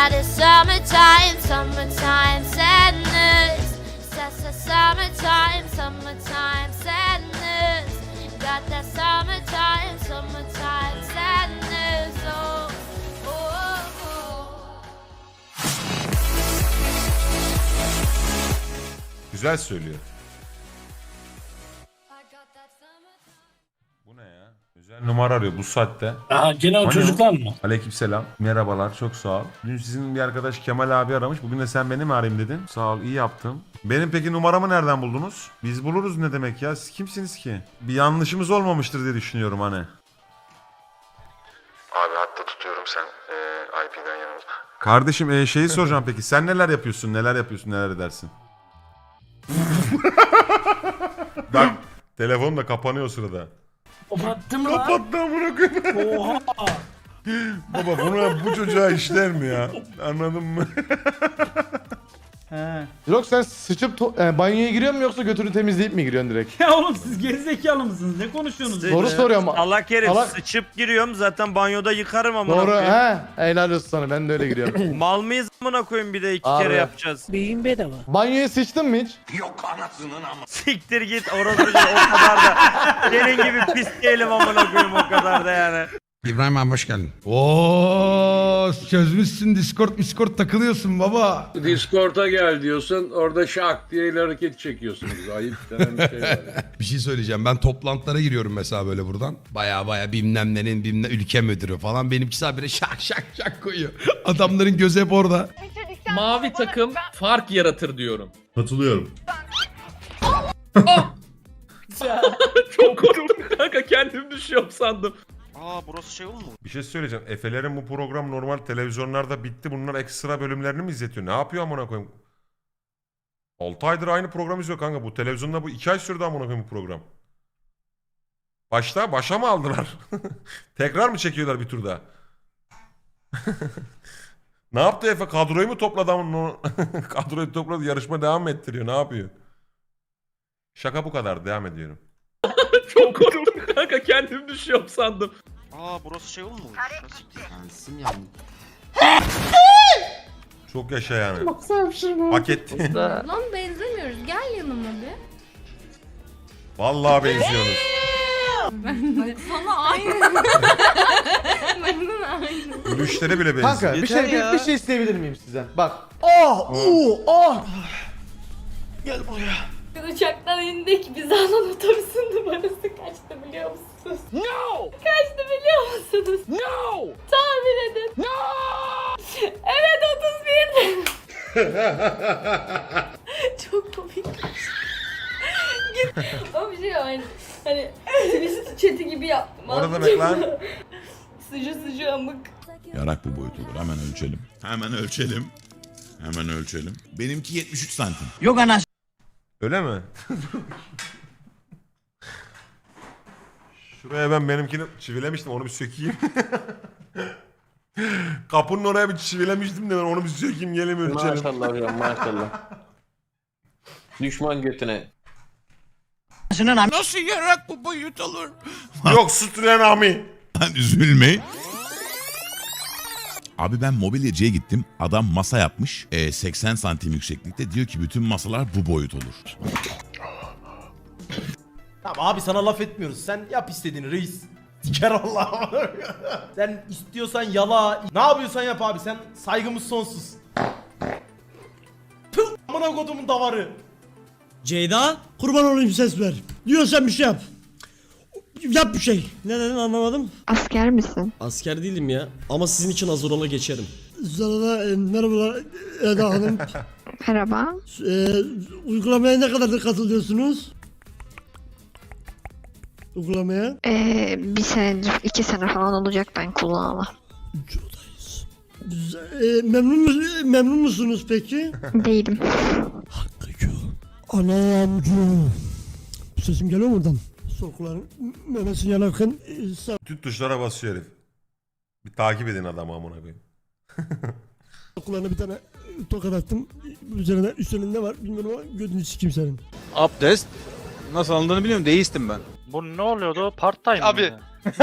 Got a summertime, summertime sadness. Summertime, summertime sadness. Got that summertime, summertime sadness. Oh, oh, oh. Güzel söylüyor. Numara arıyor bu saatte. Aa gene o Alo. çocuklar mı? Aleykümselam. Merhabalar, çok sağ ol. Dün sizin bir arkadaş Kemal abi aramış. Bugün de sen beni mi arayayım dedin. Sağ ol, iyi yaptım. Benim peki numaramı nereden buldunuz? Biz buluruz ne demek ya? Siz kimsiniz ki? Bir yanlışımız olmamıştır diye düşünüyorum hani. Abi hatta tutuyorum sen IP'den yanımda. Kardeşim e, şeyi soracağım peki. Sen neler yapıyorsun, neler yapıyorsun, neler edersin? Bak telefon da kapanıyor o sırada. Kapattım lan. Kapattı amına koyayım. Oha. Baba buna bu çocuğa işler mi ya? Anladın mı? He. Yok sen sıçıp to- e, banyoya giriyor musun yoksa götünü temizleyip mi giriyorsun direkt? Ya oğlum siz gerizekalı mısınız? Ne konuşuyorsunuz? Doğru soruyorum. Salak herif Salak- sıçıp giriyorum zaten banyoda yıkarım ama. Doğru he. Helal olsun sana ben de öyle giriyorum. Mal mıyız amına koyayım bir de iki Abi. kere yapacağız. Beyin bedava. Banyoya sıçtın mı hiç? Siktir git orası o kadar da. Senin gibi pis değilim amına koyayım o kadar da yani. İbrahim abi hoş geldin. Oo çözmüşsün Discord Discord takılıyorsun baba. Discord'a gel diyorsun orada şak diye el hareket çekiyorsunuz. Ayıp denen bir şey var. ya. Bir şey söyleyeceğim ben toplantılara giriyorum mesela böyle buradan. Baya baya bilmem nenin bilmem ülke müdürü falan. Benimkisi habire şak şak şak koyuyor. Adamların gözü hep orada. Mavi takım fark yaratır diyorum. Katılıyorum. Çok korktum kanka kendim düşüyorum sandım. Aa burası şey olmuş. Bir şey söyleyeceğim. Efelerin bu program normal televizyonlarda bitti. Bunlar ekstra bölümlerini mi izletiyor? Ne yapıyor amına koyayım? 6 aydır aynı program izliyor kanka. Bu televizyonda bu 2 ay sürdü amına koyayım bu program. Başta başa mı aldılar? Tekrar mı çekiyorlar bir turda? ne yaptı Efe? Kadroyu mu topladı amına? Kadroyu topladı yarışma devam mı ettiriyor? Ne yapıyor? Şaka bu kadar. Devam ediyorum. Çok korktum kanka kendim düşüyorum sandım. Aa burası şey olmuş. Çok yaşa yani. Hak etti. Lan benzemiyoruz. Gel yanıma bir. Vallahi benziyorsunuz. Sana aynı. Benden aynı. Gülüşleri bile benziyor. Kanka bir şey bir, bir şey isteyebilir miyim sizden? Bak. Oh, uuu, oh. Uçaktan indik. Biz alan otobüsün numarası kaçtı biliyor musunuz? No! Kaçtı biliyor musunuz? No! Tahmin edin. No! Evet 31'di. Çok komik. Git. O bir şey yani. Hani twist chat'i gibi yaptım. O ne demek lan? Sıcı sıcı amık. Yarak bu boyut olur. Hemen ölçelim. Hemen ölçelim. Hemen ölçelim. Benimki 73 santim. Öyle mi? Şuraya ben benimkini çivilemiştim onu bir sökeyim. Kapının oraya bir çivilemiştim de ben onu bir sökeyim gelin ölçelim. maşallah hocam maşallah. Düşman götüne. Nasıl yarak bu boyut olur? Yok sütülen ami. Lan üzülme. Abi ben mobilyacıya gittim. Adam masa yapmış. e, 80 santim yükseklikte. Diyor ki bütün masalar bu boyut olur. Tamam abi sana laf etmiyoruz. Sen yap istediğini reis. Diker Allah. Sen istiyorsan yala. Ne yapıyorsan yap abi. Sen saygımız sonsuz. Tüh amına kodumun davarı. Ceyda kurban olayım ses ver. Diyorsan bir şey yap. Yap bir şey. Ne dedin anlamadım. Asker misin? Asker değilim ya ama sizin için hazır ola geçerim. Sana da e, merhabalar Eda Hanım. Merhaba. e, uygulamaya ne kadardır katılıyorsunuz? Uygulamaya? Ee, bir senedir, iki sene falan olacak ben kullanalı. E, memnun, mus- memnun musunuz peki? Değilim. Anamcığım. Sesim geliyor mu buradan? Sokların memesini yanarken e, sağ Bütün tuşlara basıyor herif. Bir takip edin adamı amına koyayım. kulağına bir tane e, tokat attım. Üzerine üstünün ne var bilmiyorum ama gözünü sikeyim senin. Abdest nasıl alındığını biliyorum deistim ben. Bu ne oluyordu? Part time Abi.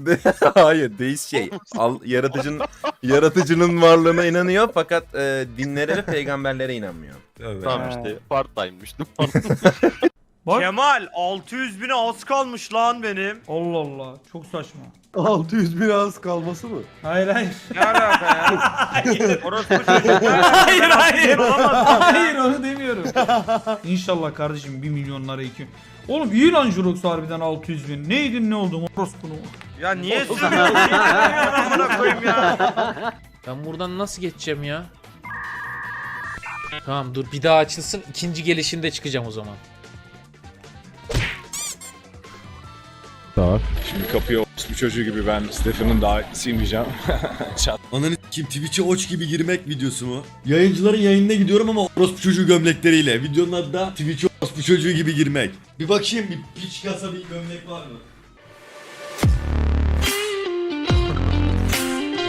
Hayır deist şey. Al, yaratıcının yaratıcının varlığına inanıyor fakat e, dinlere ve peygamberlere inanmıyor. Evet. Tamam işte. Bak. Kemal 600 bine az kalmış lan benim. Allah Allah. Çok saçma. 600 bin az kalması mı? Hayır hayır. Ne alaka ya? Orası bu çocuk. Hayır hayır. Olamaz. hayır onu demiyorum. İnşallah kardeşim 1 milyonlara 2. Oğlum iyi lan Jurox harbiden 600 bin. Neydin ne oldun orospunu? Ya niye amına koyayım ya? Ben buradan nasıl geçeceğim ya? Tamam dur bir daha açılsın ikinci gelişinde çıkacağım o zaman. Şimdi kapıya bir çocuğu gibi ben Stefan'ın daha silmeyeceğim. Ananı kim Twitch'e oç gibi girmek videosu mu? Yayıncıların yayınına gidiyorum ama orospu çocuğu gömlekleriyle. Videonun adı da Twitch'e orospu çocuğu gibi girmek. Bir bakayım bir piç kasa bir gömlek var mı?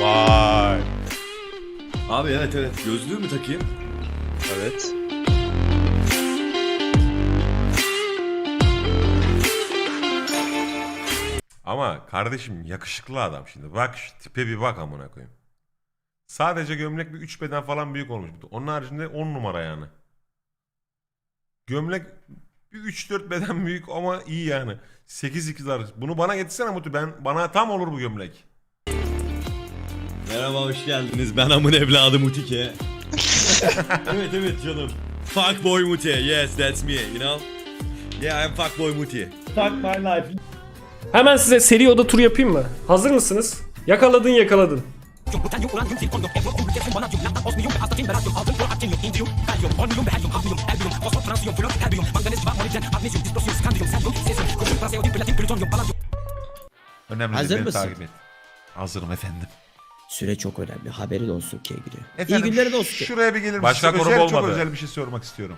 Vay. Abi evet evet gözlüğü mü takayım? Evet. Ama kardeşim yakışıklı adam şimdi. Bak şu tipe bir bak amına koyayım. Sadece gömlek bir 3 beden falan büyük olmuş. Onun haricinde 10 numara yani. Gömlek bir 3-4 beden büyük ama iyi yani. 8-2'lar. Bunu bana getirsene Mutu. Ben, bana tam olur bu gömlek. Merhaba hoş geldiniz. Ben amın evladı Mutike. evet evet canım. Fuckboy Muti. Yes that's me you know. Yeah I'm fuckboy Muti. Fuck my life. Hemen size seri oda turu yapayım mı? Hazır mısınız? Yakaladın yakaladın. Önemli Hazır değil, beni mısın? takip et. Hazırım efendim. Süre çok önemli. Haberin olsun Kegri. Efendim, İyi günlerin olsun. Şuraya bir gelir misin? Başka Özel, grup Çok olmadı. özel bir şey sormak istiyorum.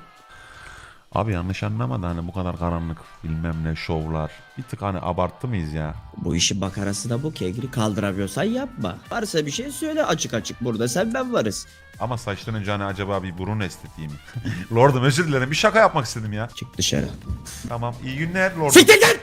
Abi yanlış anlama da hani bu kadar karanlık bilmem ne şovlar. Bir tık hani abarttı mıyız ya? Bu işin makarası da bu Kegri. Kaldıramıyorsan yapma. Varsa bir şey söyle açık açık. Burada sen ben varız. Ama saçtan önce hani acaba bir burun estetiği mi? Lordum özür dilerim bir şaka yapmak istedim ya. Çık dışarı. Tamam iyi günler Lordum. Siktir git!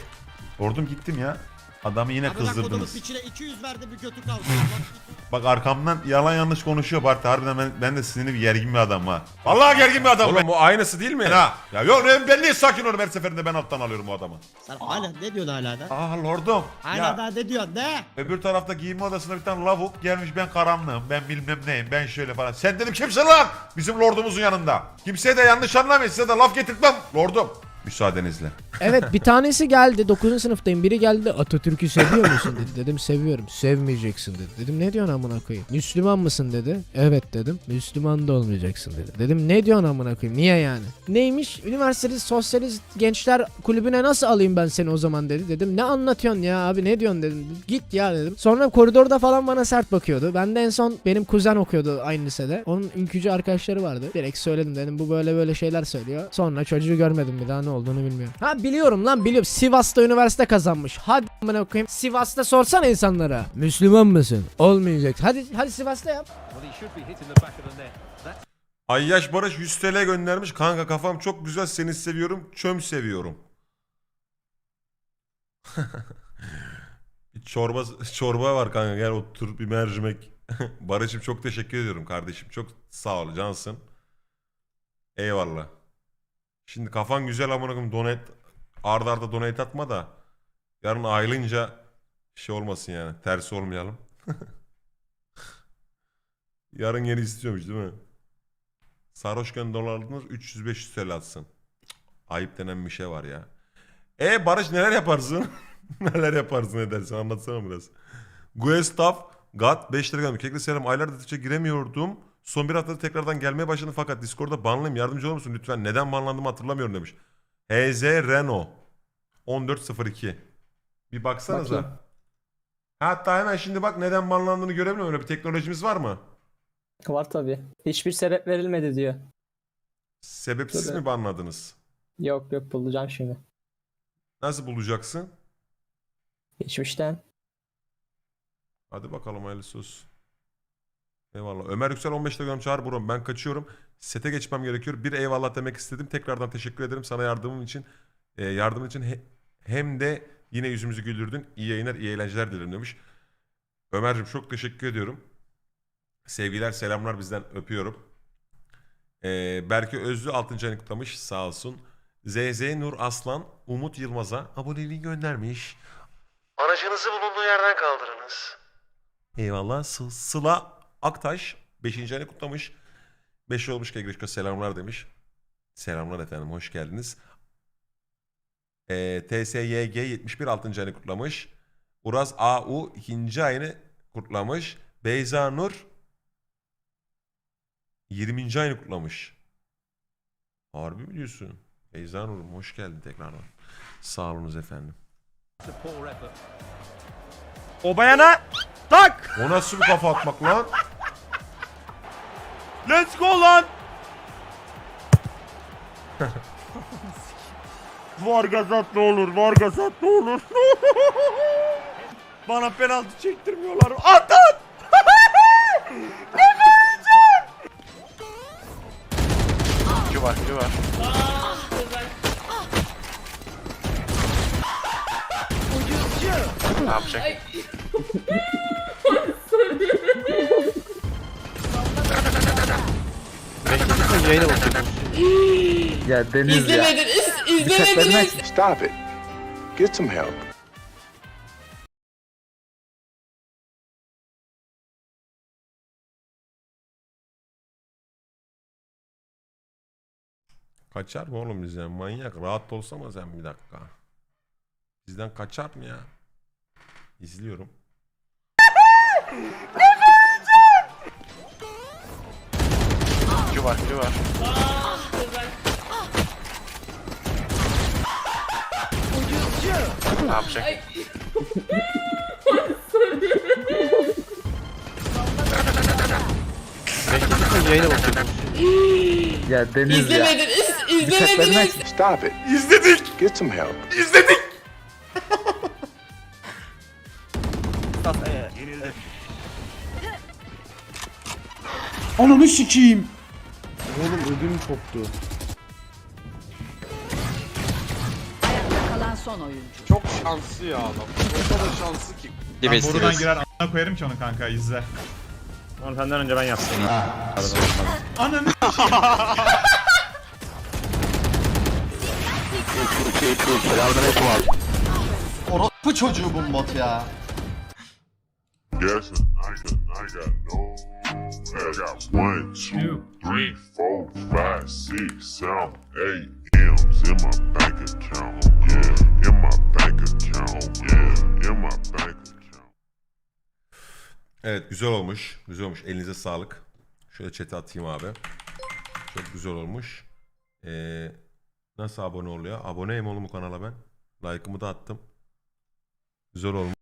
Lordum gittim ya. Adamı yine kızdırdınız. içine 200 verdi bir götü kaldı. Bak arkamdan yalan yanlış konuşuyor Bartu. Harbiden ben, ben de sinirli bir gergin bir adam ha. Vallahi gergin bir adam. Oğlum bu aynısı değil mi? Ha. Ya yok ben, ben niye sakin olurum her seferinde ben alttan alıyorum bu adamı. Sen hala ne diyorsun hala da? Aa lordum. Hala Ya, daha ne diyorsun ne? öbür tarafta giyinme odasında bir tane lavuk gelmiş ben karanlığım ben bilmem neyim ben şöyle falan. Sen dedim kimsin lan? Bizim lordumuzun yanında. Kimseye de yanlış anlamayın size de laf getirtmem lordum. Müsaadenizle. Evet bir tanesi geldi 9. sınıftayım biri geldi Atatürk'ü seviyor musun dedi. Dedim seviyorum. Sevmeyeceksin dedi. Dedim ne diyorsun amına koyayım? Müslüman mısın dedi. Evet dedim. Müslüman da olmayacaksın dedi. Dedim ne diyorsun amına koyayım? Niye yani? Neymiş? Üniversitede sosyalist gençler kulübüne nasıl alayım ben seni o zaman dedi. Dedim ne anlatıyorsun ya abi ne diyorsun dedim. Git ya dedim. Sonra koridorda falan bana sert bakıyordu. Ben de en son benim kuzen okuyordu aynı lisede. Onun ülkücü arkadaşları vardı. Direkt söyledim dedim bu böyle böyle şeyler söylüyor. Sonra çocuğu görmedim bir daha olduğunu bilmiyorum. Ha biliyorum lan biliyorum. Sivas'ta üniversite kazanmış. Hadi amına koyayım. Sivas'ta sorsana insanlara. Müslüman mısın? Olmayacak. Hadi hadi Sivas'ta yap. Ayyaş Barış 100 TL göndermiş. Kanka kafam çok güzel seni seviyorum. Çöm seviyorum. bir çorba çorba var kanka gel otur bir mercimek. Barış'ım çok teşekkür ediyorum kardeşim. Çok sağ ol cansın. Eyvallah. Şimdi kafan güzel amına koyayım donate arda arda donate atma da yarın ayrılınca şey olmasın yani tersi olmayalım. yarın yeni istiyormuş değil mi? Sarhoşken dolarladınız 300-500 TL atsın. Ayıp denen bir şey var ya. E Barış neler yaparsın? neler yaparsın edersin anlatsana biraz. Gustav Gat 5 lira gelmiş. Kekle selam aylardır Twitch'e giremiyordum. Son bir haftada tekrardan gelmeye başladım fakat Discord'da banlıyım. Yardımcı olur musun lütfen? Neden banlandığımı hatırlamıyorum demiş. HZ Renault 1402. Bir baksanıza. Hatta hemen şimdi bak neden banlandığını görebiliyor Öyle bir teknolojimiz var mı? Var tabi. Hiçbir sebep verilmedi diyor. Sebepsiz Tabii. mi banladınız? Yok yok bulacağım şimdi. Nasıl bulacaksın? Geçmişten. Hadi bakalım hayırlısı olsun. Eyvallah. Ömer Yüksel 15 Telegram çağır buram. Ben kaçıyorum. Sete geçmem gerekiyor. Bir eyvallah demek istedim. Tekrardan teşekkür ederim sana yardımın için. Ee, yardımın için he- hem de Yine yüzümüzü güldürdün. İyi yayınlar, iyi eğlenceler dilerim demiş. Ömer'cim çok teşekkür ediyorum. Sevgiler, selamlar bizden öpüyorum. Ee, Berke Özlü 6. ayını kutlamış sağ olsun. ZZ Nur Aslan Umut Yılmaz'a aboneliği göndermiş. Aracınızı bulunduğu yerden kaldırınız. Eyvallah. Sı- Sıla Aktaş 5. ayını kutlamış. 5 olmuş Kegrişko selamlar demiş. Selamlar efendim hoş geldiniz. Ee, TSYG 71 6. ayını kutlamış. Uraz AU 2. ayını kutlamış. Beyza Nur 20. ayını kutlamış. Harbi mi diyorsun? Beyza Nur'um hoş geldin tekrardan. Sağ olunuz efendim. O bayana tak. O nasıl bir kafa atmak lan? Let's go lan. Vargas at ne olur, Vargas at ne olur. Bana penaltı çektirmiyorlar. At at. İzlemedin, iz- izlemediniz. Stop it. Get some help. Kaçar mı oğlum bizden? Manyak. Rahat olsana sen bir dakika. Bizden kaçar mı ya? İzliyorum. İzlemedin, iz- izlemediniz. Stop it. İzledik. Get some help. İzledik. Ananı sikeyim. Ödüm koptu. Kalan son oyuncu. Çok şanslı ya adam. O kadar şanslı ki. Ben buradan girer a**ına koyarım ki onu kanka izle. Onu senden önce ben yaptım. Ananı Orospu çocuğu bu bot ya. Yes, I got, I got no. I got one, two, three, four, five, six, seven, eight M's in my bank account. Yeah, in my bank account. Yeah, in my bank account. Evet güzel olmuş. Güzel olmuş. Elinize sağlık. Şöyle chat'e atayım abi. Çok güzel olmuş. Ee, nasıl abone oluyor? Aboneyim oğlum bu kanala ben. Like'ımı da attım. Güzel olmuş.